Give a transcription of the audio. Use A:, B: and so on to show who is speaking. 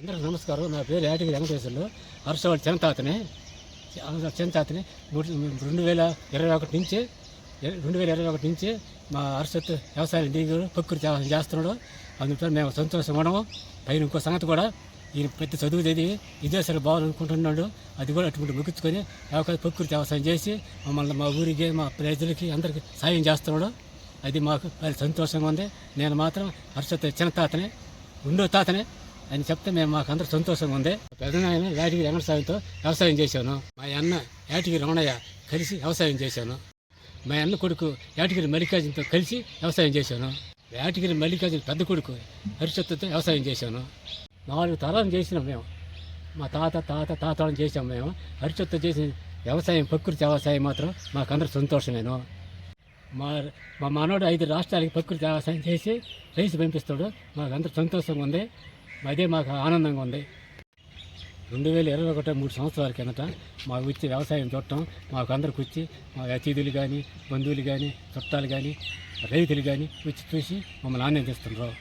A: అందరికీ నమస్కారం. నా పేరు యాటగిరి వెంకటేశ్వర్లు. హర్షవాడి చెంతాతని చెంతాతని రెండు వేల ఇరవై ఒకటి నుంచి రెండు వేల ఇరవై ఒకటి నుంచి మా హర్షత్ వ్యవసాయం దిగుడు ప్రకృతి చేస్తున్నాడు. అందుకని మేము సంతోషం ఉండము పైన ఇంకో సంగతి కూడా ఈయన పెద్ద చదువు చదివి విదేశాలు బాగాలనుకుంటున్నాడు. అది కూడా అటువంటి ముగించుకొని ప్రకృతి వ్యవసాయం చేసి మమ్మల్ని మా ఊరికి మా ప్రజలకి అందరికీ సాయం చేస్తున్నాడు. అది మాకు సంతోషంగా ఉంది. నేను మాత్రం హర్షత్ చిన్న తాతనే రెండో తాతనే అని చెప్తే మేము మాకందరూ సంతోషంగా ఉంది. పెద్దనాయన యాటిగిరి వెంకటస్వామితో వ్యవసాయం చేశాను. మా అన్న యాటగిరి రమణయ్య కలిసి వ్యవసాయం చేశాను. మా అన్న కొడుకు యాటగిరి మల్లికార్జునతో కలిసి వ్యవసాయం చేశాను. యాటగిరి మల్లికార్జున పెద్ద కొడుకు హరిచత్తుతో వ్యవసాయం చేశాను. నాలుగు తరాలు చేసినాం మేము. మా తాత తాత తాతలను చేసాం మేము. హరిచత్తు చేసిన వ్యవసాయం ప్రకృతి వ్యవసాయం మాత్రం మాకు అందరూ సంతోషమేను మా మా మనోడు ఐదు రాష్ట్రాలకి ప్రకృతి వ్యవసాయం చేసి రైస్ పంపిస్తాడు. మాకు అందరూ సంతోషంగా ఉంది. అదే మాకు ఆనందంగా ఉంది. రెండు వేల ఇరవై ఒకటి మూడు సంవత్సరాల కిందట మాకు వచ్చి వ్యవసాయం చూడటం మాకు అందరికి వచ్చి మా అతిథులు కానీ బంధువులు కానీ చుట్టాలు కానీ రైతులు కానీ వచ్చి చూసి మమ్మల్ని ఆనందిస్తున్నారు